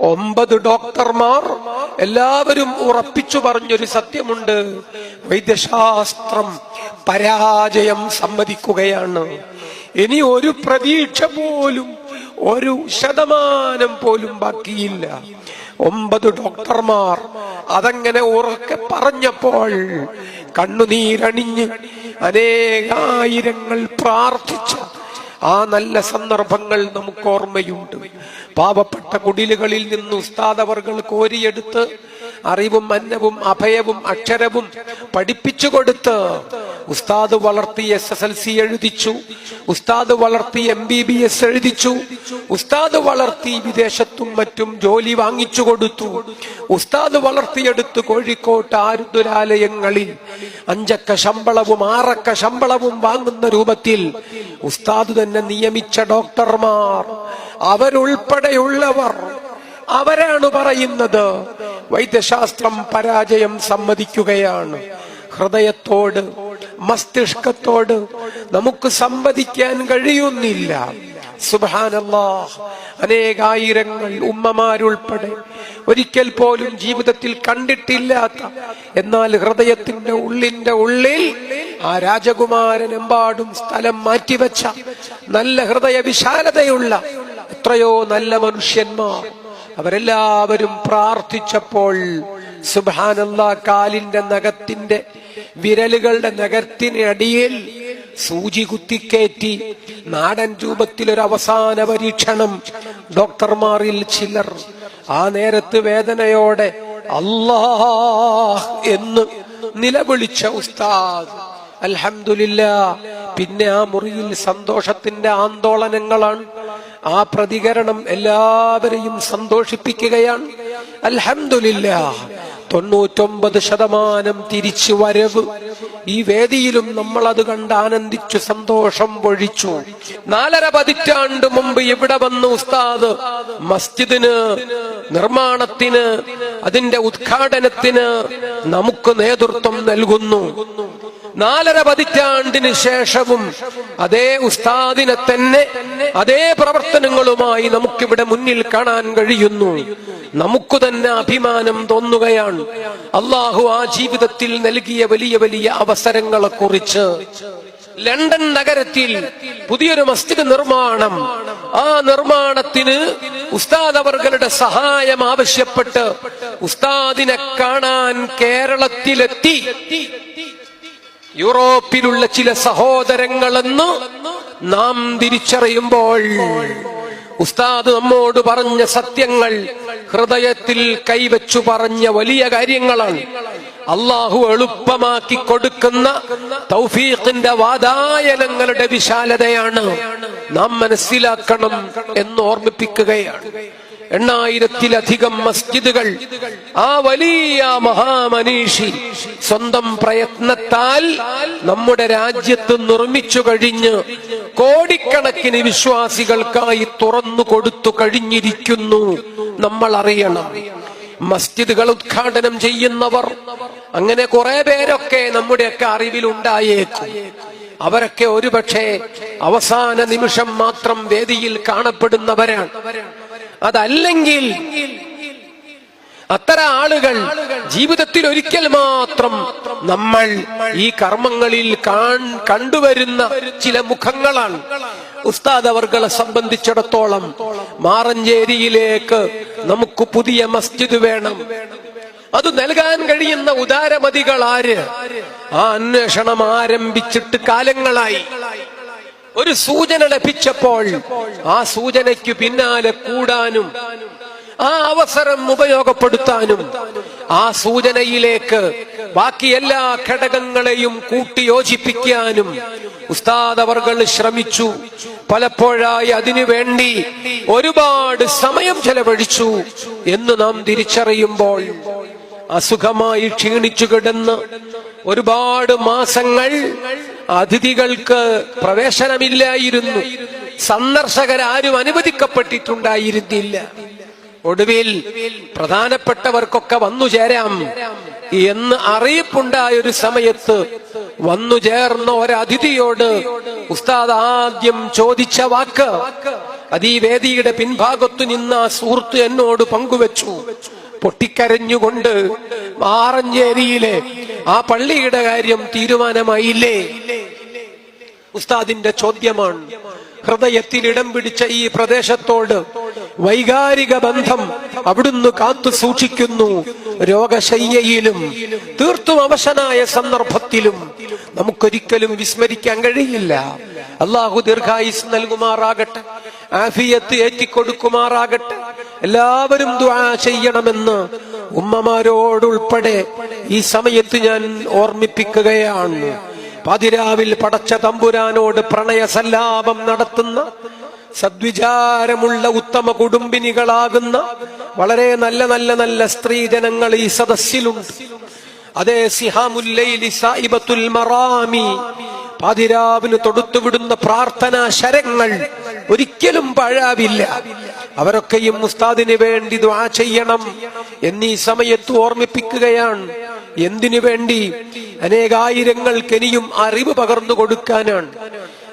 ഒമ്പത് ഡോക്ടർമാർ എല്ലാവരും ഉറപ്പിച്ചു പറഞ്ഞൊരു സത്യമുണ്ട്. വൈദ്യശാസ്ത്രം പരാജയം സമ്മതിക്കുകയാണ്. ഇനി ഒരു പ്രതീക്ഷ പോലും ഒരു ശതമാനം പോലും ബാക്കിയില്ല. ഒമ്പത് ഡോക്ടർമാർ അതങ്ങനെ ഉറക്കെ പറഞ്ഞപ്പോൾ കണ്ണുനീരണിഞ്ഞ് അനേകായിരങ്ങൾ പ്രാർത്ഥിച്ച. ആ നല്ല സന്ദർഭങ്ങൾ നമുക്ക് ഓർമ്മയുണ്ട്. പാവപ്പെട്ട കുടിലുകളിൽ നിന്ന് ഉസ്താദവർകൾ കോരിയെടുത്ത് അറിവും അന്നവും അഭയവും അക്ഷരവും പഠിപ്പിച്ചു കൊടുത്ത് ഉസ്താദ് വളർത്തി എസ് എസ് എൽ സി എഴുതിച്ചു. ഉസ്താദ് വളർത്തി എം ബി ബി എസ് എഴുതിച്ചു. ഉസ്താദ് വളർത്തി വിദേശത്തും മറ്റും ജോലി വാങ്ങിച്ചു കൊടുത്തു. ഉസ്താദ് വളർത്തിയെടുത്ത് കോഴിക്കോട്ട് ആരുദ്ദുരാലയങ്ങളിൽ അഞ്ചക്ക ശമ്പളവും ആറക്ക ശമ്പളവും വാങ്ങുന്ന രൂപത്തിൽ ഉസ്താദ് തന്നെ നിയമിച്ച ഡോക്ടർമാർ. അവരുൾപ്പെടെയുള്ളവർ. അവരാണ് പറയുന്നത്. വൈദ്യശാസ്ത്രം പരാജയം സമ്മതിക്കുകയാണ്. ഹൃദയത്തോട് മസ്തിഷ്കത്തോട് നമുക്ക് സംവദിക്കാൻ കഴിയുന്നില്ല. സുബാനല്ലാഹ് അനേകായിരങ്ങൾ ഉമ്മമാരുൾപ്പെടെ ഒരിക്കൽ പോലും ജീവിതത്തിൽ കണ്ടിട്ടില്ലാത്ത എന്നാൽ ഹൃദയത്തിന്റെ ഉള്ളിന്റെ ഉള്ളിൽ ആ രാജകുമാരനെമ്പാടും സ്ഥലം മാറ്റിവെച്ച നല്ല ഹൃദയ വിശാലതയുള്ള എത്രയോ നല്ല മനുഷ്യന്മാർ അവരെല്ലാവരും പ്രാർത്ഥിച്ചപ്പോൾ സുബാനല്ല കാലിന്റെ നഖത്തിന്റെ വിരലുകളുടെ നഖത്തിനടിയിൽ സൂചി കുത്തിക്കേറ്റി നാടൻ രൂപത്തിൽ ഒരു അവസാന പരീക്ഷണം ഡോക്ടർമാരിൽ ചിലർ ആ നേരത്ത് വേദനയോടെ അല്ലാഹ് എന്ന് നിലവിളിച്ച ഉസ്താദ്. അൽഹമില്ല പിന്നെ ആ മുറിയിൽ സന്തോഷത്തിന്റെ ആന്തോളനങ്ങളാണ് ആ പ്രതികരണം എല്ലാവരെയും സന്തോഷിപ്പിക്കുകയാണ്. അൽഹമില്ല തൊണ്ണൂറ്റൊമ്പത് ശതമാനം തിരിച്ചു വരവ്. ഈ വേദിയിലും നമ്മൾ അത് കണ്ട് ആനന്ദിച്ചു സന്തോഷം പൊഴിച്ചു. നാലര പതിറ്റാണ്ട് മുമ്പ് ഇവിടെ വന്ന് ഉസ്താദ് മസ്ജിദിന് നിർമ്മാണത്തിന് അതിന്റെ ഉദ്ഘാടനത്തിന് നമുക്ക് നേതൃത്വം നൽകുന്നു. നാലര പതിറ്റാണ്ടിന് ശേഷവും അതേ ഉസ്താദിനെ തന്നെ അതേ പ്രവർത്തനങ്ങളുമായി നമുക്കിവിടെ മുന്നിൽ കാണാൻ കഴിയുന്നു. നമുക്ക് തന്നെ അഭിമാനം തോന്നുകയാണ്. അള്ളാഹു ആ ജീവിതത്തിൽ നൽകിയ വലിയ വലിയ അവസരങ്ങളെ കുറിച്ച് ലണ്ടൻ നഗരത്തിൽ പുതിയൊരു മസ്ജിദ് നിർമ്മാണം. ആ നിർമ്മാണത്തിന് ഉസ്താദ് അവർകളുടെ സഹായം ആവശ്യപ്പെട്ട് ഉസ്താദിനെ കാണാൻ കേരളത്തിലെത്തി. യൂറോപ്പിലുള്ള ചില സഹോദരങ്ങളെന്ന് നാം തിരിച്ചറിയുമ്പോൾ ഉസ്താദ് നമ്മോട് പറഞ്ഞ സത്യങ്ങൾ ഹൃദയത്തിൽ കൈവച്ചു പറഞ്ഞ വലിയ കാര്യങ്ങളാണ്. അള്ളാഹു എളുപ്പമാക്കി കൊടുക്കുന്ന തൗഫീഖിന്റെ വാതായനങ്ങളുടെ വിശാലതയാണ് നാം മനസ്സിലാക്കണം എന്ന് ഓർമ്മിപ്പിക്കുകയാണ്. എണ്ണായിരത്തിലധികം മസ്ജിദുകൾ ആ വലിയ മഹാമനീഷി സ്വന്തം പ്രയത്നത്താൽ നമ്മുടെ രാജ്യത്ത് നിർമ്മിച്ചു കഴിഞ്ഞ് കോടിക്കണക്കിന് വിശ്വാസികൾക്കായി തുറന്നു കൊടുത്തു കഴിഞ്ഞിരിക്കുന്നു. നമ്മൾ അറിയണം. മസ്ജിദുകൾ ഉദ്ഘാടനം ചെയ്യുന്നവർ അങ്ങനെ കുറെ പേരൊക്കെ നമ്മുടെയൊക്കെ അറിവിൽ ഉണ്ടായേക്കും അവരൊക്കെ ഒരുപക്ഷെ അവസാന നിമിഷം മാത്രം വേദിയിൽ കാണപ്പെടുന്നവരാണ്. അതല്ലെങ്കിൽ അത്തരം ആളുകൾ ജീവിതത്തിൽ ഒരിക്കൽ മാത്രം നമ്മൾ ഈ കർമ്മങ്ങളിൽ കണ്ടുവരുന്ന ചില മുഖങ്ങളാണ്. ഉസ്താദ് അവർകളെ സംബന്ധിച്ചിടത്തോളം മാറഞ്ചേരിയിലേക്ക് നമുക്ക് പുതിയ മസ്ജിദ് വേണം. അത് നൽകാൻ കഴിയുന്ന ഉദാരമതികൾ ആര്? ആ അന്വേഷണം ആരംഭിച്ചിട്ട് കാലങ്ങളായി. ഒരു സൂചന ലഭിച്ചപ്പോൾ ആ സൂചനയ്ക്ക് പിന്നാലെ കൂടാനും ആ അവസരം ഉപയോഗപ്പെടുത്താനും ആ സൂചനയിലേക്ക് ബാക്കി എല്ലാ ഘടകങ്ങളെയും കൂട്ടിയോജിപ്പിക്കാനും ഉസ്താദ് അവർകൾ ശ്രമിച്ചു. പലപ്പോഴായി അതിനു വേണ്ടി ഒരുപാട് സമയം ചെലവഴിച്ചു എന്ന് നാം തിരിച്ചറിയുമ്പോൾ അസുഖമായി ക്ഷീണിച്ചു കിടന്ന് ഒരുപാട് മാസങ്ങൾ അതിഥികൾക്ക് പ്രവേശനമില്ലായിരുന്നു. സന്ദർശകരാരും അനുവദിക്കപ്പെട്ടിട്ടുണ്ടായിരുന്നില്ല. ഒടുവിൽ പ്രധാനപ്പെട്ടവർക്കൊക്കെ വന്നു ചേരാം. എന്ന് അറിയിപ്പുണ്ടായ ഒരു സമയത്ത് വന്നു ചേർന്ന ഒരതിഥിയോട് ഉസ്താദ് ആദ്യം ചോദിച്ച വാക്ക്. അതീവേദിയുടെ വേദിയുടെ പിൻഭാഗത്തു നിന്ന ആ സുഹൃത്ത് എന്നോട് പങ്കുവച്ചു. പൊട്ടിക്കരഞ്ഞുകൊണ്ട് ആറഞ്ചേരിയിലെ ആ പള്ളിയുടെ കാര്യം തീരുമാനമായില്ലേ? ഉസ്താദിന്റെ ചോദ്യമാണ്. ഹൃദയത്തിൽ ഇടം പിടിച്ച ഈ പ്രദേശത്തോട് വൈകാരിക ബന്ധം അവിടുന്ന് കാത്തു സൂക്ഷിക്കുന്നു. രോഗശയ്യയിലും തീർത്തും അവശനായ സന്ദർഭത്തിലും നമുക്കൊരിക്കലും വിസ്മരിക്കാൻ കഴിയില്ല. അള്ളാഹു ദീർഘായുസ് നൽകുമാറാകട്ടെ ആഫിയത്ത് ഏറ്റിക്കൊടുക്കുമാറാകട്ടെ എല്ലാവരും ചെയ്യണമെന്ന് ഉമ്മമാരോടുൾപ്പെടെ ഈ സമയത്ത് ഞാൻ ഓർമ്മിപ്പിക്കുകയാണ്. പാതിരാവിൽ പടച്ച തമ്പുരാനോട് പ്രണയ സല്ലാപം നടത്തുന്ന സദ്വിചാരമുള്ള ഉത്തമ കുടുംബിനികളാകുന്ന വളരെ നല്ല നല്ല നല്ല സ്ത്രീജനങ്ങൾ ഈ സദസ്സിലുണ്ട്. അതേ സിഹാമുല്ലൈലി സായിബത്തുൽ മറാമി പാതിരാവിന് തൊടുത്തുവിടുന്ന പ്രാർത്ഥനാ ശരങ്ങൾ ഒരിക്കലും പാഴാവില്ല. അവരൊക്കെയും മുസ്താദിന് വേണ്ടി ദ്വാ ചെയ്യണം എന്നീ സമയത്ത് ഓർമ്മിപ്പിക്കുകയാണ്. എന്തിനു വേണ്ടി? അനേകായിരങ്ങൾക്ക് ഇനിയും അറിവ് പകർന്നു കൊടുക്കാനാണ്.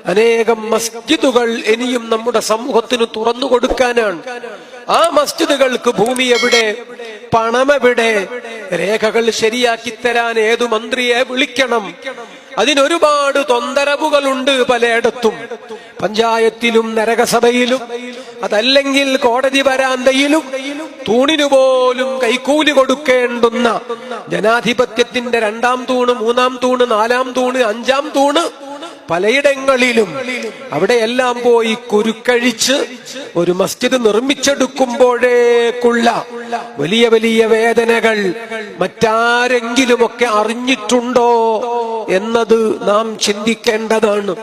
അനേകം മസ്ജിദുകൾ ഇനിയും നമ്മുടെ സമൂഹത്തിന് തുറന്നു കൊടുക്കാനാണ്. ആ മസ്ജിദുകൾക്ക് ഭൂമി എവിടെ? പണമെവിടെ? രേഖകൾ ശരിയാക്കി തരാൻ ഏതു മന്ത്രിയെ വിളിക്കണം? അതിനൊരുപാട് തൊന്തരവുകളുണ്ട് പലയിടത്തും. പഞ്ചായത്തിലും നരകസഭയിലും അതല്ലെങ്കിൽ കോടതി വരാന്തയിലും. തൂണിനു പോലും കൈക്കൂലി കൊടുക്കേണ്ടുന്ന ജനാധിപത്യത്തിന്റെ രണ്ടാം തൂണ് മൂന്നാം തൂണ് നാലാം തൂണ് അഞ്ചാം തൂണ് പലയിടങ്ങളിലും അവിടെയെല്ലാം പോയി കുരുക്കഴിച്ച് ഒരു മസ്ജിദ് നിർമ്മിച്ചെടുക്കുമ്പോഴേക്കുള്ള വലിയ വലിയ വേദനകൾ മറ്റാരെങ്കിലുമൊക്കെ അറിഞ്ഞിട്ടുണ്ടോ എന്നത് നാം ചിന്തിക്കേണ്ടതാണ്.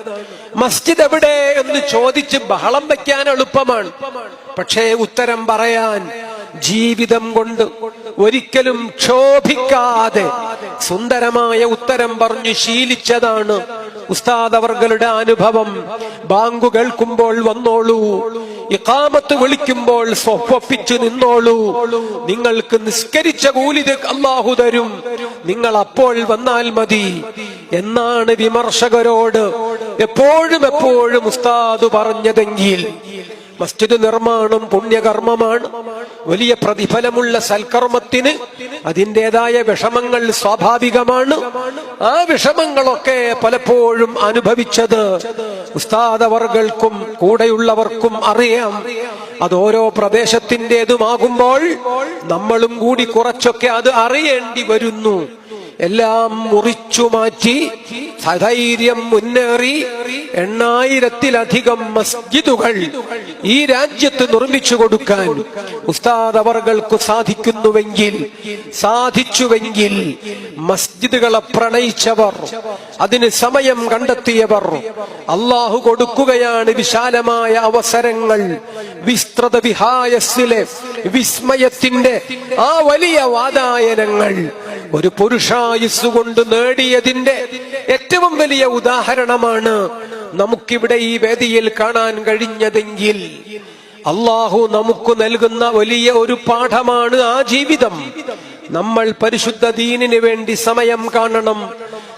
മസ്ജിദ് എവിടെ എന്ന് ചോദിച്ച് ബഹളം വെക്കാൻ എളുപ്പമാണ്. പക്ഷേ ഉത്തരം പറയാൻ ജീവിതം കൊണ്ട് ഒരിക്കലും ക്ഷോഭിക്കാതെ സുന്ദരമായ ഉത്തരം പറഞ്ഞു ശീലിച്ചതാണ് ഉസ്താദ് അവർകളുടെ അനുഭവം. ബാങ്കു കേൾക്കുമ്പോൾ വന്നോളൂ. ഇക്കാമത്ത് വിളിക്കുമ്പോൾ സ്വപ്പിച്ചു നിന്നോളൂ. നിങ്ങൾക്ക് നിസ്കരിച്ച കൂലി അള്ളാഹു തരും. നിങ്ങൾ അപ്പോൾ വന്നാൽ മതി. എന്നാണ് വിമർശകരോട് എപ്പോഴും എപ്പോഴും ഉസ്താദ് പറഞ്ഞതെങ്കിൽ മസ്ജിദ് നിർമ്മാണം പുണ്യകർമ്മമാണ്. വലിയ പ്രതിഫലമുള്ള സൽക്കർമ്മത്തിന് അതിന്റെതായ വിഷമങ്ങൾ സ്വാഭാവികമാണ്. ആ വിഷമങ്ങളൊക്കെ പലപ്പോഴും അനുഭവിച്ചത് ഉസ്താദവർകൾക്കും കൂടെയുള്ളവർക്കും അറിയാം. അത് ഓരോ പ്രദേശത്തിന്റെതുമാകുമ്പോൾ നമ്മളും കൂടി കുറച്ചൊക്കെ അത് അറിയേണ്ടി വരുന്നു. എല്ലാം മുറിച്ചു മാറ്റി സധൈര്യം മുന്നേറി എണ്ണായിരത്തിലധികം മസ്ജിദുകൾ ഈ രാജ്യത്ത് നിർമ്മിച്ചു കൊടുക്കാൻ ഉസ്താദ് അവർക്ക് സാധിക്കുന്നുവെങ്കിൽ സാധിച്ചുവെങ്കിൽ മസ്ജിദുകളെ പ്രണയിച്ചവർ അതിന് സമയം കണ്ടെത്തിയവർ അള്ളാഹു കൊടുക്കുകയാണ് വിശാലമായ അവസരങ്ങൾ. വിസ്തൃത വിഹായസിലെ വിസ്മയത്തിന്റെ ആ വലിയ വാതായനങ്ങൾ ഒരു പുരുഷായുസ് കൊണ്ട് നേടിയതിന്റെ ഏറ്റവും വലിയ ഉദാഹരണമാണ് നമുക്കിവിടെ ഈ വേദിയിൽ കാണാൻ കഴിഞ്ഞതെങ്കിൽ അള്ളാഹു നമുക്ക് നൽകുന്ന വലിയ ഒരു പാഠമാണ് ആ ജീവിതം. നമ്മൾ പരിശുദ്ധ ദീനിന് വേണ്ടി സമയം കാണണം.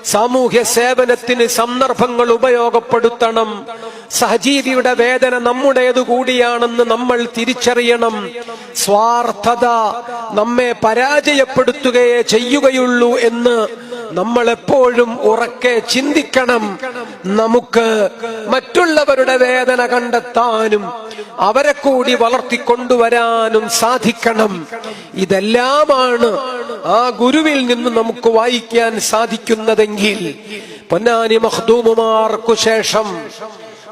സാമൂഹ്യ സേവനത്തിന് സന്ദർഭങ്ങൾ ഉപയോഗപ്പെടുത്തണം. സഹജീവിയുടെ വേദന നമ്മുടേതു കൂടിയാണെന്ന് നമ്മൾ തിരിച്ചറിയണം. സ്വാർത്ഥത നമ്മെ പരാജയപ്പെടുത്തുകയേ ചെയ്യുകയുള്ളൂ എന്ന് നമ്മൾ എപ്പോഴും ഉറക്കെ ചിന്തിക്കണം. നമുക്ക് മറ്റുള്ളവരുടെ വേദന കണ്ടെത്താനും അവരെ കൂടി വളർത്തിക്കൊണ്ടുവരാനും സാധിക്കണം. ഇതെല്ലാമാണ് ആ ഗുരുവിൽ നിന്ന് നമുക്ക് വായിക്കാൻ സാധിക്കുന്നതെങ്കിൽ പൊന്നാനി മഹ്ദൂമുമാർക്കു ശേഷം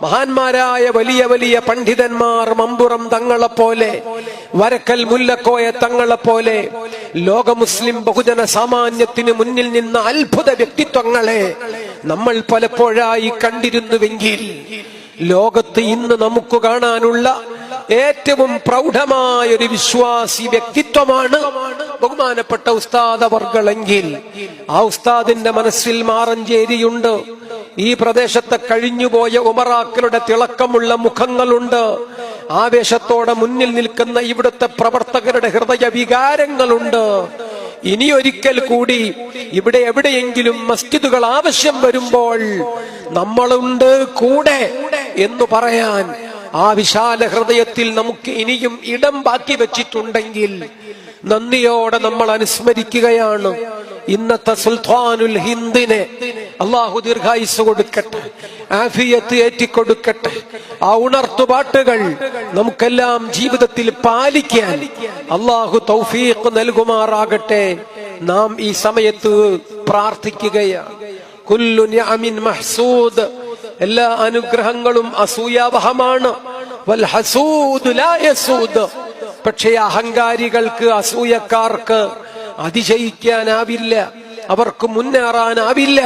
മഹാന്മാരായ വലിയ വലിയ പണ്ഡിതന്മാർ മമ്പുറം തങ്ങളെപ്പോലെ വരക്കൽ മുല്ലക്കോയ തങ്ങളെപ്പോലെ ലോക മുസ്ലിം ബഹുജന സാമാന്യത്തിന് മുന്നിൽ നിന്ന അത്ഭുത വ്യക്തിത്വങ്ങളെ നമ്മൾ പലപ്പോഴായി കണ്ടിരുന്നുവെങ്കിൽ ലോകത്ത് ഇന്ന് നമുക്ക് കാണാനുള്ള ഏറ്റവും പ്രൗഢമായ ഒരു വിശ്വാസി വ്യക്തിത്വമാണ് ബഹുമാനപ്പെട്ട ഉസ്താദ് അവർകളെങ്കിൽ. ആ ഉസ്താദിന്റെ മനസ്സിൽ മാറഞ്ചേരിയുണ്ട്. ഈ പ്രദേശത്തെ കഴിഞ്ഞുപോയ ഉമറാക്കളുടെ തിളക്കമുള്ള മുഖങ്ങളുണ്ട്. ആവേശത്തോടെ മുന്നിൽ നിൽക്കുന്ന ഇവിടുത്തെ പ്രവർത്തകരുടെ ഹൃദയ വികാരങ്ങളുണ്ട് ഇനി ഒരിക്കൽ കൂടി ഇവിടെ എവിടെയെങ്കിലും മസ്ജിദുകൾ ആവശ്യം വരുമ്പോൾ നമ്മളുണ്ട് കൂടെ എന്ന് പറയാൻ ആ വിശാല ഹൃദയത്തിൽ നമുക്ക് ഇനിയും ഇടം ബാക്കി വെച്ചിട്ടുണ്ടെങ്കിൽ നന്ദിയോടെ നമ്മൾ അനുസ്മരിക്കുകയാണ്. ഇന്നത്തെ സുൽത്താനുൽ ഹിന്ദിനെ അള്ളാഹു ദീർഘായുസ് കൊടുക്കട്ടെ ആഫിയത്ത് ഏറ്റിക്കൊടുക്കട്ടെ ആ ഉണർത്തുപാട്ടുകൾ നമുക്കെല്ലാം ജീവിതത്തിൽ പാലിക്കാൻ അള്ളാഹു തൗഫീഖ് നൽകുമാറാകട്ടെ. നാം ഈ സമയത്ത് പ്രാർത്ഥിക്കുകയാണ് കുല്ലു നിഅമിൻ മഹ്സൂദ്. എല്ലാ അനുഗ്രഹങ്ങളും അസൂയാവഹമാണ്. വൽ ലാ യസൂദ്. പക്ഷേ അഹങ്കാരികൾക്ക് അസൂയക്കാർക്ക് അതിശയിക്കാനാവില്ല അവർക്ക് മുന്നേറാനാവില്ല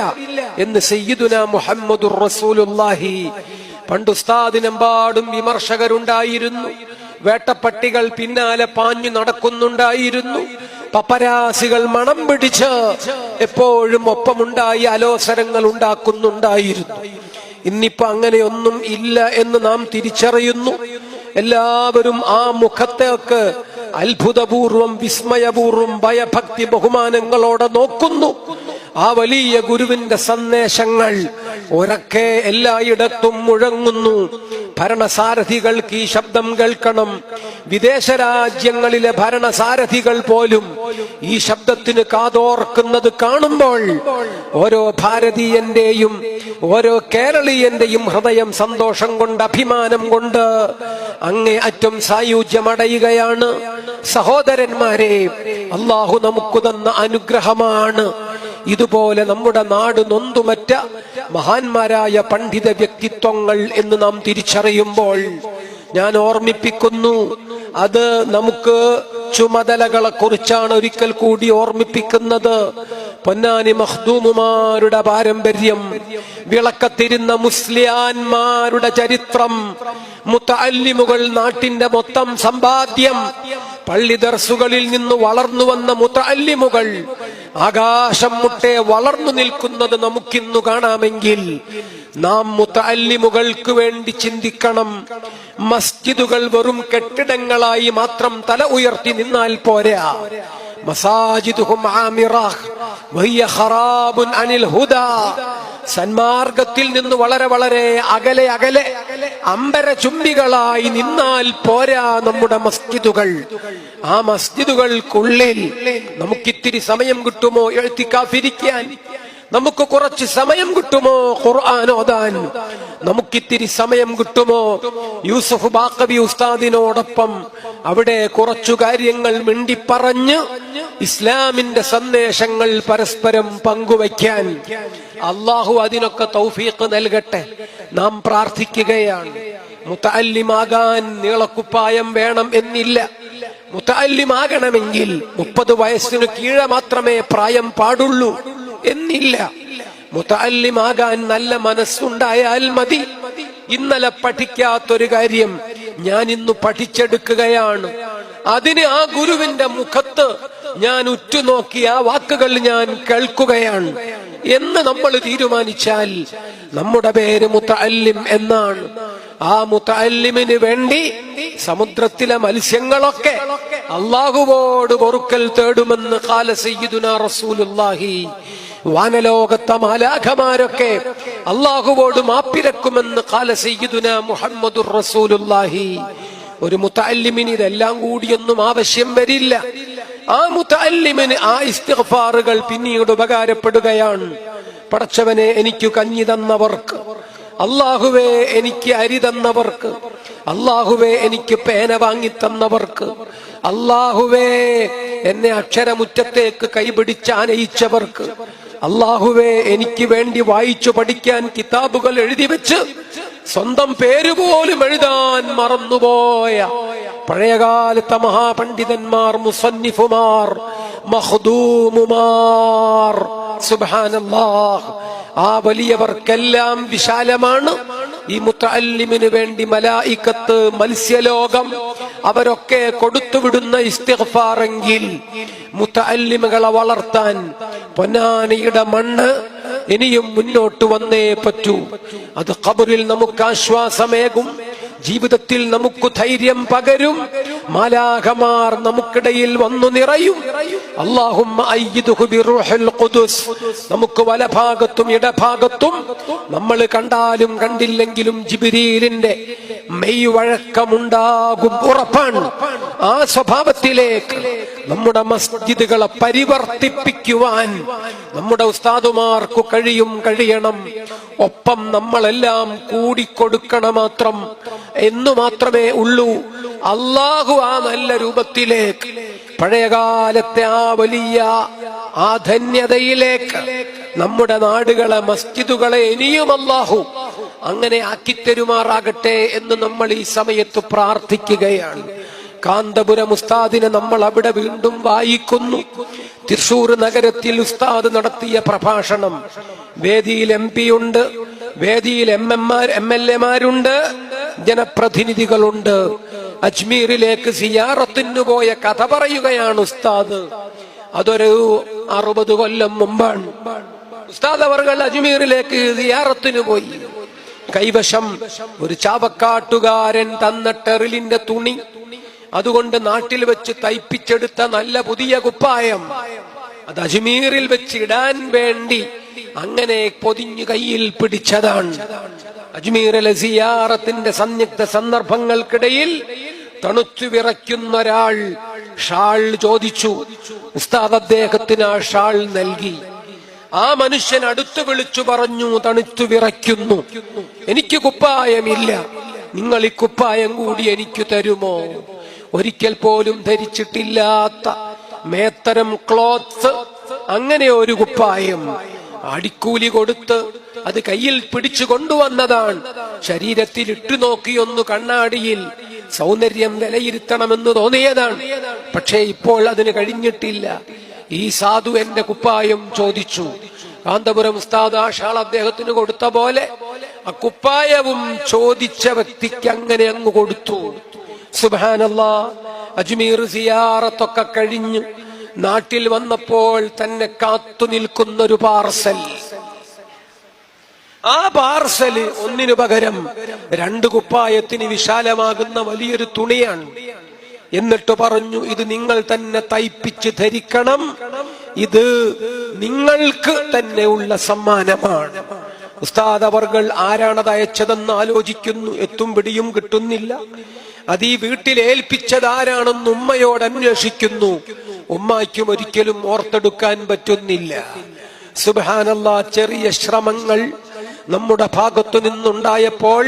എന്ന് സയ്യിദുന മുഹമ്മദുർ റസൂലുല്ലാഹി പണ്ട് ഉസ്താദിനെമ്പാടും വിമർശകരുണ്ടായിരുന്നു. വേട്ടപ്പട്ടികൾ പിന്നാലെ പാഞ്ഞു നടക്കുന്നുണ്ടായിരുന്നു. പപ്പരാസികൾ മണം പിടിച്ച് എപ്പോഴും ഒപ്പമുണ്ടായി അലോസരങ്ങൾ ഉണ്ടാക്കുന്നുണ്ടായിരുന്നു. ഇന്നിപ്പോ അങ്ങനെയൊന്നും ഇല്ല എന്ന് നാം തിരിച്ചറിയുന്നു. എല്ലാവരും ആ മുഖത്തേക്ക് അത്ഭുതപൂർവം വിസ്മയപൂർവം ഭയഭക്തി ബഹുമാനങ്ങളോടെ നോക്കുന്നു. ആ വലിയ ഗുരുവിന്റെ സന്ദേശങ്ങൾ ഒരക്കെ എല്ലായിടത്തും മുഴങ്ങുന്നു. ഭരണസാരഥികൾക്ക് ഈ ശബ്ദം കേൾക്കണം. വിദേശ രാജ്യങ്ങളിലെ ഭരണസാരഥികൾ പോലും ഈ ശബ്ദത്തിന് കാതോർക്കുന്നത് കാണുമ്പോൾ ഓരോ ഭാരതീയന്റെയും ഓരോ കേരളീയന്റെയും ഹൃദയം സന്തോഷം കൊണ്ട് അഭിമാനം കൊണ്ട് അങ്ങേ അറ്റം സായുജ്യമടയുകയാണ്. സഹോദരന്മാരെ അള്ളാഹു നമുക്ക് തന്ന അനുഗ്രഹമാണ്. ഇതുപോലെ നമ്മുടെ നാട് നൊന്തുമറ്റ മഹാന്മാരായ പണ്ഡിത വ്യക്തിത്വങ്ങൾ എന്ന് നാം തിരിച്ചറിയുമ്പോൾ ഞാൻ ഓർമ്മിപ്പിക്കുന്നു അത് നമുക്ക് ചുമതലകളെ കുറിച്ചാണ് ഒരിക്കൽ കൂടി ഓർമ്മിപ്പിക്കുന്നത്. പൊന്നാനി മഖ്ദൂമുമാരുടെ പാരമ്പര്യം വിളക്കത്തിരുന്ന മുസ്ലിയാന്മാരുടെ ചരിത്രം മുത്തല്ലിമുകൾ നാട്ടിന്റെ മൊത്തം സമ്പാദ്യം പള്ളി ദർസുകളിൽ നിന്ന് വളർന്നു വന്ന മുത്തല്ലിമുകൾ ആകാശം മുട്ടെ വളർന്നു നിൽക്കുന്നത് നമുക്കിന്നു കാണാമെങ്കിൽ നാം മുത്തല്ലിമുകൾക്ക് വേണ്ടി ചിന്തിക്കണം. മസ്ജിദുകൾ വെറും കെട്ടിടങ്ങളായി മാത്രം തല ഉയർത്തി നിന്നാൽ പോരാ. മസാജിദുഹും വഹിയ ഖറാബുൻ അനിൽ ഹുദാ. സന്മാർഗത്തിൽ നിന്ന് വളരെ വളരെ അകലെ അകലെ അമ്പര ചുംബികളായി നിന്നാൽ പോരാ നമ്മുടെ മസ്ജിദുകൾ. ആ മസ്ജിദുകൾക്കുള്ളിൽ നമുക്കിത്തിരി സമയം കിട്ടുമോ എഴുത്തിക്കാഫിരിക്കാൻ നമുക്ക് കുറച്ച് സമയം കിട്ടുമോ? ഖുർആൻ ഓതാൻ. നമുക്കിത്തിരി സമയം കിട്ടുമോ? യൂസഫ് ബാക്കബി ഉസ്താദിനോടൊപ്പം അവിടെ കുറച്ചു കാര്യങ്ങൾ മിണ്ടിപ്പറഞ്ഞ് ഇസ്ലാമിന്റെ സന്ദേശങ്ങൾ പരസ്പരം പങ്കുവയ്ക്കാൻ അള്ളാഹു അതിനൊക്കെ തൗഫീഖ് നൽകട്ടെ. നാം പ്രാർത്ഥിക്കുകയാണ്. മുത്തല്ലിമാകാൻ നീളക്കുപ്പായം വേണം എന്നില്ല. മുത്തല്ലിമാകണമെങ്കിൽ മുപ്പത് വയസ്സിന് കീഴെ മാത്രമേ പ്രായം പാടുള്ളൂ. എന്നില്ല. മുത്തല്ലിമാകാൻ നല്ല മനസ്സുണ്ടായാൽ മതി. ഇന്നലെ പഠിക്കാത്തൊരു കാര്യം ഞാൻ ഇന്ന് പഠിച്ചെടുക്കുകയാണ്. അതിന് ആ ഗുരുവിന്റെ മുഖത്ത് ഞാൻ ഉറ്റുനോക്കി ആ വാക്കുകൾ ഞാൻ കേൾക്കുകയാണ്. എന്ന് നമ്മൾ തീരുമാനിച്ചാൽ നമ്മുടെ പേര് മുത്തല്ലിം എന്നാണ്. ആ മുത്തല്ലിമിന് വേണ്ടി സമുദ്രത്തിലെ മത്സ്യങ്ങളൊക്കെ അള്ളാഹുവോട് പൊറുക്കൽ തേടുമെന്ന് കാല സയ്യിദുന റസൂലുള്ളാഹി വാനലോകത്തെ മാലാഖമാരൊക്കെ അള്ളാഹുവോട് മാപ്പിരക്കുമെന്ന് കാല സയ്യിദുന മുഹമ്മദുർ റസൂലുല്ലാഹി ഒരു മുത്തല്ലിമിന് ഇതെല്ലാം കൂടിയൊന്നും ആവശ്യം വരില്ല. ആ മുത്തല്ലിമിന് ആ ഇസ്തിഫാറുകൾ പിന്നീട് ഉപകാരപ്പെടുകയാണ്. പടച്ചവനെ എനിക്ക് കഞ്ഞി തന്നവർക്ക് അള്ളാഹുവേ എനിക്ക് അരി തന്നവർക്ക് അള്ളാഹുവേ എനിക്ക് പേന വാങ്ങി തന്നവർക്ക് അള്ളാഹുവേ എന്നെ അക്ഷരമുറ്റത്തേക്ക് കൈപിടിച്ച് ആനയിച്ചവർക്ക് അള്ളാഹുവേ എനിക്ക് വേണ്ടി വായിച്ചു പഠിക്കാൻ കിതാബുകൾ എഴുതി വെച്ച് സ്വന്തം പേര് പോലും എഴുതാൻ മറന്നുപോയ പഴയകാലത്തെ മഹാപണ്ഡിതന്മാർ മുസന്നിഫുമാർ മഹദൂമുമാർ. ആ വലിയവർക്കെല്ലാം വിശാലമാണ്. ഈ മുത്തല്ലിമിന് വേണ്ടി മലായിക്കത്ത് മത്സ്യലോകം അവരൊക്കെ കൊടുത്തുവിടുന്ന ഇസ്തിഫാറെങ്കിൽ മുത്തല്ലിമകളെ വളർത്താൻ പൊന്നാനിയുടെ മണ്ണ് ഇനിയും മുന്നോട്ട് വന്നേ പറ്റൂ. അത് ഖബറിൽ നമുക്ക് ആശ്വാസമേകും ജീവിതത്തിൽ നമുക്ക് ധൈര്യം പകരും മാലാഖമാർ നമുക്കിടയിൽ വന്നു നിറയും. അള്ളാഹും നമുക്ക് വലഭാഗത്തും ഇടഭാഗത്തും നമ്മൾ കണ്ടാലും കണ്ടില്ലെങ്കിലും ജിബിരീലിന്റെ മെയ് വഴക്കമുണ്ടാകും ഉറപ്പാണ്. ആ സ്വഭാവത്തിലേക്ക് നമ്മുടെ മസ്ജിദുകളെ പരിവർത്തിപ്പിക്കുവാൻ നമ്മുടെ ഉസ്താദുമാർക്ക് കഴിയും കഴിയണം. ഒപ്പം നമ്മളെല്ലാം കൂടിക്കൊടുക്കണം മാത്രം എന്നു മാത്രമേ ഉള്ളൂ. അള്ളാഹു ആ നല്ല രൂപത്തിലേക്ക് പഴയകാലത്തെ ആ വലിയ ആ ധന്യതയിലേക്ക് നമ്മുടെ നാടുകളെ മസ്ജിദുകളെ ഇനിയും അള്ളാഹു അങ്ങനെ ആക്കിത്തരുമാറാകട്ടെ എന്ന് നമ്മൾ ഈ സമയത്ത് പ്രാർത്ഥിക്കുകയാണ്. കാന്തപുരം ഉസ്താദിനെ നമ്മൾ അവിടെ വീണ്ടും വായിക്കുന്നു. തൃശൂർ നഗരത്തിൽ ഉസ്താദ് നടത്തിയ പ്രഭാഷണം. വേദിയിൽ എം പി ഉണ്ട് വേദിയിൽ എം എം എം എൽ എമാരുണ്ട് ജനപ്രതിനിധികളുണ്ട്. അജ്മീറിലേക്ക് സിയാറത്തിന് പോയ കഥ പറയുകയാണ് ഉസ്താദ്. അതൊരു അറുപത് കൊല്ലം മുമ്പാണ്. ഉസ്താദ് അവർകൾ അജ്മീറിലേക്ക് സിയാറത്തിന് പോയി. കൈവശം ഒരു ചാവക്കാട്ടുകാരൻ തന്ന ടെറിലിന്റെ തുണി. അതുകൊണ്ട് നാട്ടിൽ വെച്ച് തയ്പ്പിച്ചെടുത്ത നല്ല പുതിയ കുപ്പായം. അത് അജ്മീറിൽ വെച്ച് ഇടാൻ വേണ്ടി അങ്ങനെ പൊതിഞ്ഞു കയ്യിൽ പിടിച്ചതാണ്. അജ്മീറിലെ സിയാറത്തിന്റെ സംയുക്ത സന്ദർഭങ്ങൾക്കിടയിൽ തണുത്തു വിറയ്ക്കുന്ന ഒരാൾ ഷാൾ ചോദിച്ചു ഉസ്താദ് അദ്ദേഹത്തിന് ആ ഷാൾ നൽകി. ആ മനുഷ്യൻ അടുത്തു വിളിച്ചു പറഞ്ഞു തണുത്തു വിറയ്ക്കുന്നു. എനിക്ക് കുപ്പായമില്ല. നിങ്ങൾ ഈ കുപ്പായം കൂടി എനിക്ക് തരുമോ? ഒരിക്കൽ പോലും ധരിച്ചിട്ടില്ലാത്ത മേത്തരം ക്ലോത്ത് അങ്ങനെ ഒരു കുപ്പായം. അടിക്കൂലി കൊടുത്ത് അത് കയ്യിൽ പിടിച്ചു കൊണ്ടുവന്നതാണ്. ശരീരത്തിൽ ഇട്ടു നോക്കിയൊന്നു കണ്ണാടിയിൽ. സൗന്ദര്യം വിലയിരുത്തണമെന്ന് തോന്നിയതാണ്. പക്ഷേ ഇപ്പോൾ അതിന് കഴിഞ്ഞിട്ടില്ല. ഈ സാധു എന്റെ കുപ്പായം ചോദിച്ചു. കാന്തപുരം ഉസ്താദ് ആഷാൾ ഷാൾ അദ്ദേഹത്തിന് കൊടുത്ത പോലെ ആ കുപ്പായവും ചോദിച്ച വ്യക്തിക്ക് അങ്ങനെ അങ്ങ് കൊടുത്തു. സുബാനല്ല അജ്മീർ സിയാറത്തൊക്കെ കഴിഞ്ഞ് നാട്ടിൽ വന്നപ്പോൾ തന്നെ കാത്തു നിൽക്കുന്നൊരു പാർസൽ. ആ പാർസൽ ഒന്നിനു പകരം രണ്ട് കുപ്പായത്തിന് വിശാലമാകുന്ന വലിയൊരു തുണിയാണ്. എന്നിട്ട് പറഞ്ഞു ഇത് നിങ്ങൾ തന്നെ തയ്പ്പിച്ച് ധരിക്കണം. ഇത് നിങ്ങൾക്ക് തന്നെ ഉള്ള സമ്മാനമാണ്. ഉസ്താദ് അവർകൾ ആരാണത് അയച്ചതെന്ന് ആലോചിക്കുന്നു. എത്തും പിടിയും കിട്ടുന്നില്ല. അത് ഈ വീട്ടിൽ ഏൽപ്പിച്ചത് ആരാണെന്ന് ഉമ്മയോട് അന്വേഷിക്കുന്നു. ഉമ്മയ്ക്കും ഒരിക്കലും ഓർത്തെടുക്കാൻ പറ്റുന്നില്ല. സുബാനല്ല ചെറിയ ശ്രമങ്ങൾ നമ്മുടെ ഭാഗത്തു നിന്നുണ്ടായപ്പോൾ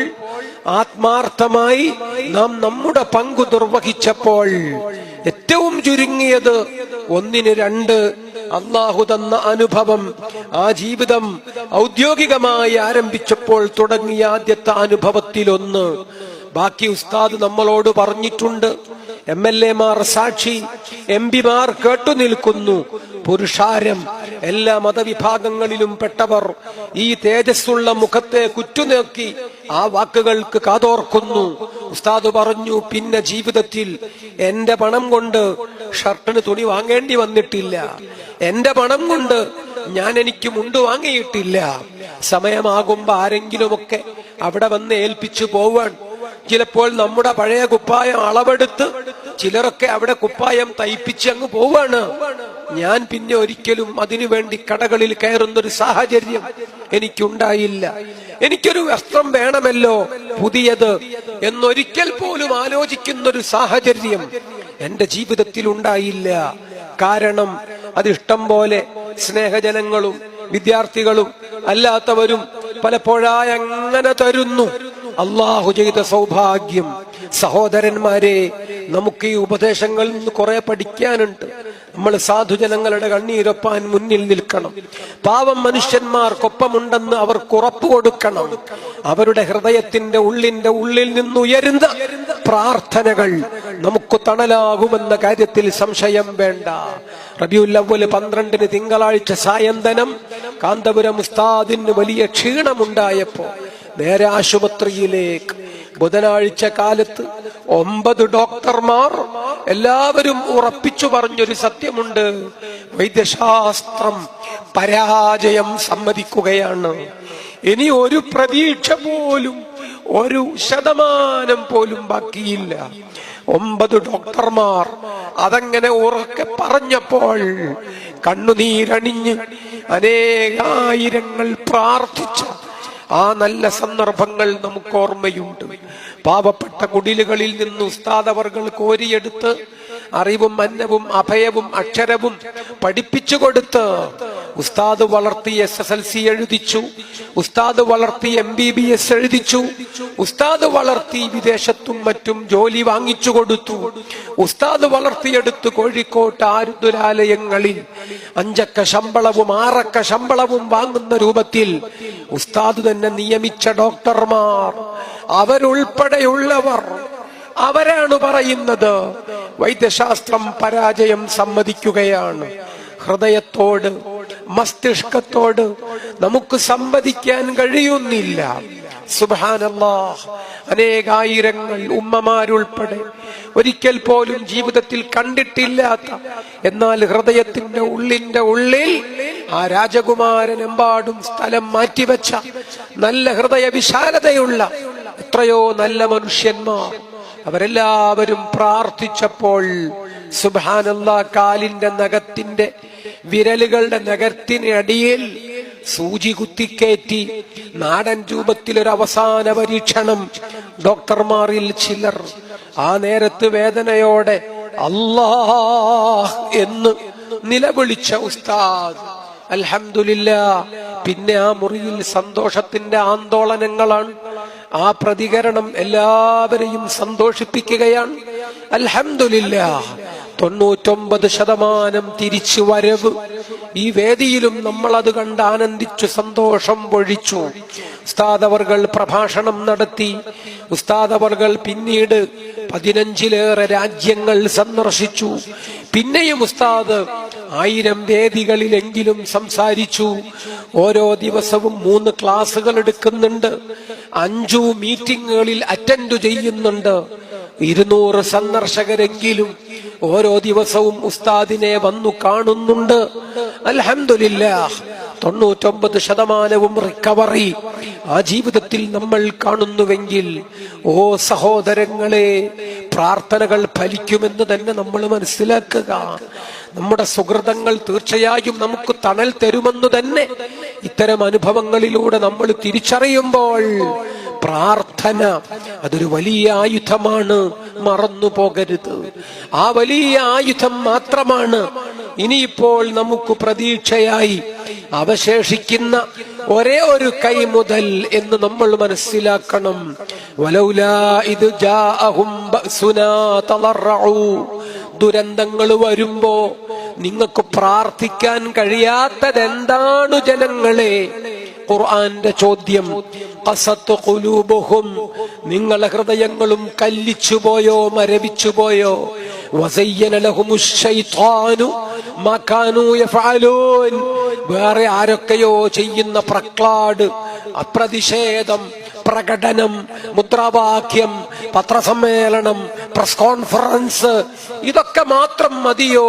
ആത്മാർത്ഥമായി നാം നമ്മുടെ പങ്കു നിർവഹിച്ചപ്പോൾ ഏറ്റവും ചുരുങ്ങിയത് ഒന്നിന് രണ്ട് അള്ളാഹു തന്ന അനുഭവം ആ ജീവിതം ഔദ്യോഗികമായി ആരംഭിച്ചപ്പോൾ തുടങ്ങിയ ആദ്യത്തെ അനുഭവത്തിലൊന്ന്. ബാക്കി ഉസ്താദ് നമ്മളോട് പറഞ്ഞിട്ടുണ്ട് എം എൽ എമാർ സാക്ഷി എം പിമാർ കേട്ടുനിൽക്കുന്നു പുരുഷാരം എല്ലാ മതവിഭാഗങ്ങളിലും പെട്ടവർ ഈ തേജസ്സുള്ള മുഖത്തെ കുറ്റുനോക്കി ആ വാക്കുകൾക്ക് കാതോർക്കുന്നു. ഉസ്താദ് പറഞ്ഞു പിന്നെ ജീവിതത്തിൽ എന്റെ പണം കൊണ്ട് ഷർട്ടിന് തുണി വാങ്ങേണ്ടി വന്നിട്ടില്ല. എന്റെ പണം കൊണ്ട് ഞാൻ എനിക്ക് മുണ്ട് വാങ്ങിയിട്ടില്ല. സമയമാകുമ്പോ ആരെങ്കിലുമൊക്കെ അവിടെ വന്ന് ഏൽപ്പിച്ചു പോവാൻ ചിലപ്പോൾ നമ്മുടെ പഴയ കുപ്പായം അളവെടുത്ത് ചിലരൊക്കെ അവിടെ കുപ്പായം തയ്പ്പിച്ച് അങ്ങ് പോവാണ്. ഞാൻ പിന്നെ ഒരിക്കലും അതിനു വേണ്ടി കടകളിൽ കയറുന്ന ഒരു സാഹചര്യം എനിക്കുണ്ടായില്ല. എനിക്കൊരു വസ്ത്രം വേണമല്ലോ പുതിയത് എന്നൊരിക്കൽ പോലും ആലോചിക്കുന്ന ഒരു സാഹചര്യം എന്റെ ജീവിതത്തിൽ ഉണ്ടായില്ല. കാരണം അതിഷ്ടം പോലെ സ്നേഹജനങ്ങളും വിദ്യാർത്ഥികളും അല്ലാത്തവരും പലപ്പോഴായി അങ്ങനെ തരുന്നു. അള്ളാഹു ചെയ്ത സൗഭാഗ്യം. സഹോദരന്മാരെ നമുക്ക് ഈ ഉപദേശങ്ങളിൽ നിന്ന് കുറെ പഠിക്കാനുണ്ട്. നമ്മൾ സാധുജനങ്ങളുടെ കണ്ണീരൊപ്പാൻ മുന്നിൽ നിൽക്കണം. പാവം മനുഷ്യന്മാർക്കൊപ്പമുണ്ടെന്ന് അവർക്ക് ഉറപ്പ് കൊടുക്കണം. അവരുടെ ഹൃദയത്തിന്റെ ഉള്ളിന്റെ ഉള്ളിൽ നിന്നുയരുന്ന പ്രാർത്ഥനകൾ നമുക്ക് തണലാകുമെന്ന കാര്യത്തിൽ സംശയം വേണ്ട. റബിയുല്ലവൽ പന്ത്രണ്ടിന് തിങ്കളാഴ്ച സായന്തനം. കാന്തപുരം ഉസ്താദിന് വലിയ ക്ഷീണമുണ്ടായപ്പോ നേരെ ആശുപത്രിയിലേക്ക്. ബുധനാഴ്ച കാലത്ത് ഒമ്പത് ഡോക്ടർമാർ എല്ലാവരും ഉറപ്പിച്ചു പറഞ്ഞൊരു സത്യമുണ്ട്. വൈദ്യശാസ്ത്രം പരാജയം സമ്മതിക്കുകയാണ്. ഇനി ഒരു പ്രതീക്ഷ പോലും ഒരു ശതമാനം പോലും ബാക്കിയില്ല. ഒമ്പത് ഡോക്ടർമാർ അതങ്ങനെ ഉറക്കെ പറഞ്ഞപ്പോൾ കണ്ണുനീരണിഞ്ഞ് അനേകായിരങ്ങൾ പ്രാർത്ഥിച്ച. ആ നല്ല സന്ദർഭങ്ങൾ നമുക്ക് ഓർമ്മയുണ്ട്. പാവപ്പെട്ട കുടിലുകളിൽ നിന്ന് ഉസ്താദവർകൾ കോരിയെടുത്ത് അറിവും അന്നവും അഭയവും അക്ഷരവും പഠിപ്പിച്ചു കൊടുത്ത് ഉസ്താദ് വളർത്തി എസ് എസ് എൽ സി എഴുതിച്ചു. ഉസ്താദ് വളർത്തി എം ബി ബി എസ് എഴുതിച്ചു. ഉസ്താദ് വളർത്തി വിദേശത്തും മറ്റും ജോലി വാങ്ങിച്ചു കൊടുത്തു. ഉസ്താദ് വളർത്തിയെടുത്ത് കോഴിക്കോട്ട് ആരുദുരാലയങ്ങളിൽ അഞ്ചക്ക ശമ്പളവും ആറക്ക ശമ്പളവും വാങ്ങുന്ന രൂപത്തിൽ ഉസ്താദ് തന്നെ നിയമിച്ച ഡോക്ടർമാർ. അവരുൾപ്പെടെയുള്ളവർ അവരാണ് പറയുന്നത്. വൈദ്യശാസ്ത്രം പരാജയം സമ്മതിക്കുകയാണ്. ഹൃദയത്തോട് മസ്തിഷ്കത്തോട് നമുക്ക് സംവദിക്കാൻ കഴിയുന്നില്ല. സുബാനല്ലാ അനേകായിരങ്ങൾ ഉമ്മമാരുൾപ്പെടെ ഒരിക്കൽ പോലും ജീവിതത്തിൽ കണ്ടിട്ടില്ലാത്ത എന്നാൽ ഹൃദയത്തിന്റെ ഉള്ളിന്റെ ഉള്ളിൽ ആ രാജകുമാരൻ രാജകുമാരനെമ്പാടും സ്ഥലം മാറ്റിവെച്ച നല്ല ഹൃദയ വിശാലതയുള്ള എത്രയോ നല്ല മനുഷ്യന്മാർ അവരെല്ലാവരും പ്രാർത്ഥിച്ചപ്പോൾ സുബാനല്ല കാലിന്റെ നഖത്തിന്റെ വിരലുകളുടെ നഖത്തിനടിയിൽ സൂചി കുത്തിക്കയറ്റി നാടൻ രൂപത്തിൽ ഒരു അവസാന പരീക്ഷണം ഡോക്ടർമാരിൽ ചിലർ ആ നേരത്ത് വേദനയോടെ അല്ലാ എന്ന് നിലവിളിച്ച ഉസ്താദ്. അലഹമില്ല പിന്നെ ആ മുറിയിൽ സന്തോഷത്തിന്റെ ആന്തോളനങ്ങളാണ് ആ പ്രതികരണം എല്ലാവരെയും സന്തോഷിപ്പിക്കുകയാണ്. അൽഹമില്ല തൊണ്ണൂറ്റൊമ്പത് ശതമാനം തിരിച്ചു വരവ്. ഈ വേദിയിലും നമ്മൾ അത് കണ്ട് ആനന്ദിച്ചു സന്തോഷം പൊഴിച്ചു. ഉസ്താദവർകൾ പ്രഭാഷണം നടത്തി. ഉസ്താദവർകൾ പിന്നീട് പതിനഞ്ചിലേറെ രാജ്യങ്ങൾ സന്ദർശിച്ചു. പിന്നെയും ഉസ്താദ് ആയിരം വേദികളിലെങ്കിലും സംസാരിച്ചു. ഓരോ ദിവസവും മൂന്ന് ക്ലാസ്സുകൾ എടുക്കുന്നുണ്ട്. അഞ്ചു മീറ്റിങ്ങുകളിൽ അറ്റൻഡ് ചെയ്യുന്നുണ്ട്. ഇരുന്നൂറ് സന്ദർശകരെങ്കിലും ഓരോ ദിവസവും ഉസ്താദിനെ വന്നു കാണുന്നുണ്ട്. അൽഹമില്ല തൊണ്ണൂറ്റൊമ്പത് ശതമാനവും റിക്കവറി ആ ജീവിതത്തിൽ നമ്മൾ കാണുന്നുവെങ്കിൽ ഓ സഹോദരങ്ങളെ പ്രാർത്ഥനകൾ ഫലിക്കുമെന്ന് തന്നെ നമ്മൾ മനസ്സിലാക്കുക. നമ്മുടെ സുഹൃതങ്ങൾ തീർച്ചയായും നമുക്ക് തണൽ തരുമെന്ന് തന്നെ ഇത്തരം അനുഭവങ്ങളിലൂടെ നമ്മൾ തിരിച്ചറിയുമ്പോൾ പ്രാർത്ഥന അതൊരു വലിയ ആയുധമാണ് മറന്നു പോകരുത് ആ വലിയ ആയുധം മാത്രമാണ് ഇനിയിപ്പോൾ നമുക്ക് പ്രതീക്ഷയായി അവശേഷിക്കുന്ന ഒരേ ഒരു കൈ മുതൽ എന്ന് നമ്മൾ മനസ്സിലാക്കണം. ഇത് ദുരന്തങ്ങൾ വരുമ്പോ നിങ്ങൾക്ക് പ്രാർത്ഥിക്കാൻ കഴിയാത്തതെന്താണ് ജനങ്ങളെ? ഖുർആന്റെ ചോദ്യം ഖസത്തു ഖുലൂബുഹും നിങ്ങളെ ഹൃദയങ്ങളും കല്ലിച്ചു പോയോ മരവിച്ചു പോയോ വേറെ ആരൊക്കെയോ ചെയ്യുന്ന പ്രക്ലാട് അപ്രതിഷേധം പ്രകടനം മുദ്രാവാക്യം പത്രസമ്മേളനം പ്രസ് കോൺഫറൻസ് ഇതൊക്കെ മാത്രം മതിയോ?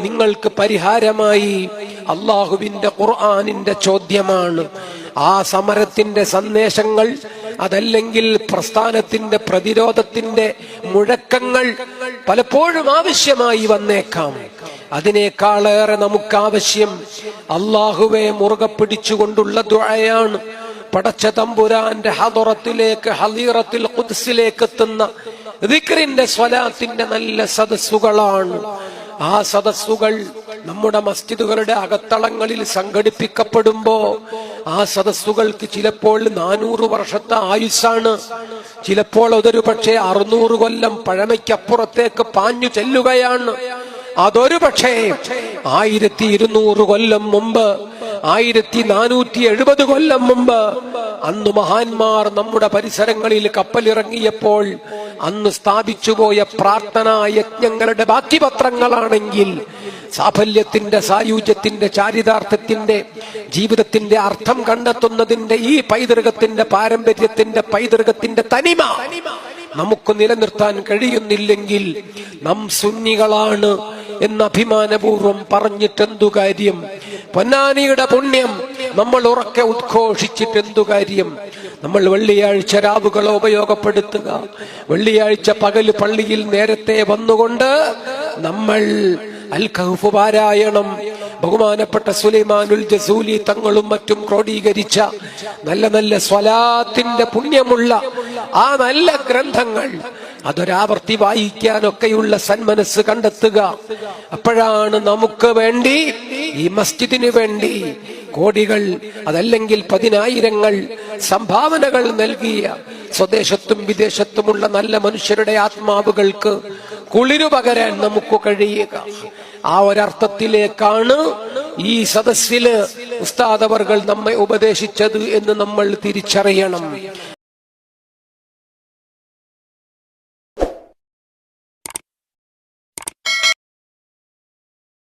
നിങ്ങൾക്ക് പരിഹാരമായി അള്ളാഹുവിന്റെ ഖുർആാനിന്റെ ചോദ്യമാണ്. ആ സമരത്തിന്റെ സന്ദേശങ്ങൾ അതല്ലെങ്കിൽ പ്രസ്ഥാനത്തിന്റെ പ്രതിരോധത്തിന്റെ മുഴക്കങ്ങൾ പലപ്പോഴും ആവശ്യമായി വന്നേക്കാം. അതിനേക്കാളേറെ നമുക്ക് ആവശ്യം അള്ളാഹുവെ മുറുകെ പിടിച്ചുകൊണ്ടുള്ള ദുഴയാണ് പടച്ച തമ്പുരാന്റെ ഹദറത്തിലേക്ക് ഹലീറത്തിൽ കുദ്സിലേക്ക് എത്തുന്ന ദിക്റിന്റെ സ്വലാത്തിന്റെ നല്ല സദസ്സുകളാണ്. ആ സദസ്സുകൾ നമ്മുടെ മസ്ജിദുകളുടെ അകത്തളങ്ങളിൽ സംഘടിപ്പിക്കപ്പെടുമ്പോ ആ സദസ്സുകൾക്ക് ചിലപ്പോൾ നാനൂറ് വർഷത്തെ ആയുസ്സാണ്. ചിലപ്പോൾ അതൊരു പക്ഷേ അറുന്നൂറ് കൊല്ലം പഴമയ്ക്കപ്പുറത്തേക്ക് പാഞ്ഞു ചെല്ലുകയാണ്. അതൊരു പക്ഷേ ആയിരത്തി ഇരുന്നൂറ് കൊല്ലം മുമ്പ് ആയിരത്തി നാനൂറ്റി എഴുപത് കൊല്ലം മുമ്പ് അന്ന് മഹാന്മാർ നമ്മുടെ പരിസരങ്ങളിൽ കപ്പലിറങ്ങിയപ്പോൾ അന്ന് സ്ഥാപിച്ചുപോയ പ്രാർത്ഥനാ യജ്ഞങ്ങളുടെ ബാക്കി പത്രങ്ങളാണെങ്കിൽ സാഫല്യത്തിന്റെ സായുജ്യത്തിന്റെ ചാരിതാർത്ഥ്യത്തിന്റെ ജീവിതത്തിന്റെ അർത്ഥം കണ്ടെത്തുന്നതിന്റെ ഈ പൈതൃകത്തിന്റെ പാരമ്പര്യത്തിന്റെ പൈതൃകത്തിന്റെ തനിമ നമുക്ക് നിലനിർത്താൻ കഴിയുന്നില്ലെങ്കിൽ നാം സുന്നികളാണ് എന്ന് അഭിമാനപൂർവം പറഞ്ഞിട്ടെന്തു കാര്യം? പൊന്നാനിയുടെ പുണ്യം നമ്മൾ ഉറക്കെ ഉദ്ഘോഷിച്ചിട്ടെന്തു കാര്യം? നമ്മൾ വെള്ളിയാഴ്ച രാവുകൾ ഉപയോഗപ്പെടുത്തുക. വെള്ളിയാഴ്ച പകൽ പള്ളിയിൽ നേരത്തെ വന്നുകൊണ്ട് നമ്മൾ അൽ പാരായണം. ബഹുമാനപ്പെട്ട സുലൈമാനുൽ ജസൂലി തങ്ങളും മറ്റും ക്രോഡീകരിച്ച നല്ല നല്ല സ്വലാത്തിന്റെ പുണ്യമുള്ള ആ നല്ല ഗ്രന്ഥങ്ങൾ അതൊരാവർത്തി വായിക്കാനൊക്കെയുള്ള സന്മനസ് കണ്ടെത്തുക. അപ്പോഴാണ് നമുക്ക് വേണ്ടി ഈ മസ്ജിദിന് വേണ്ടി കോടികൾ അതല്ലെങ്കിൽ പതിനായിരങ്ങൾ സംഭാവനകൾ നൽകിയ സ്വദേശത്തും വിദേശത്തുമുള്ള നല്ല മനുഷ്യരുടെ ആത്മാവുകൾക്ക് കുളിരു പകരാൻ നമുക്ക് കഴിയുക. ആ ഒരർത്ഥത്തിലേക്കാണ് ഈ സദസ്സിൽ ഉസ്താദവർകൾ നമ്മെ ഉപദേശിച്ചത് എന്ന് നമ്മൾ തിരിച്ചറിയണം.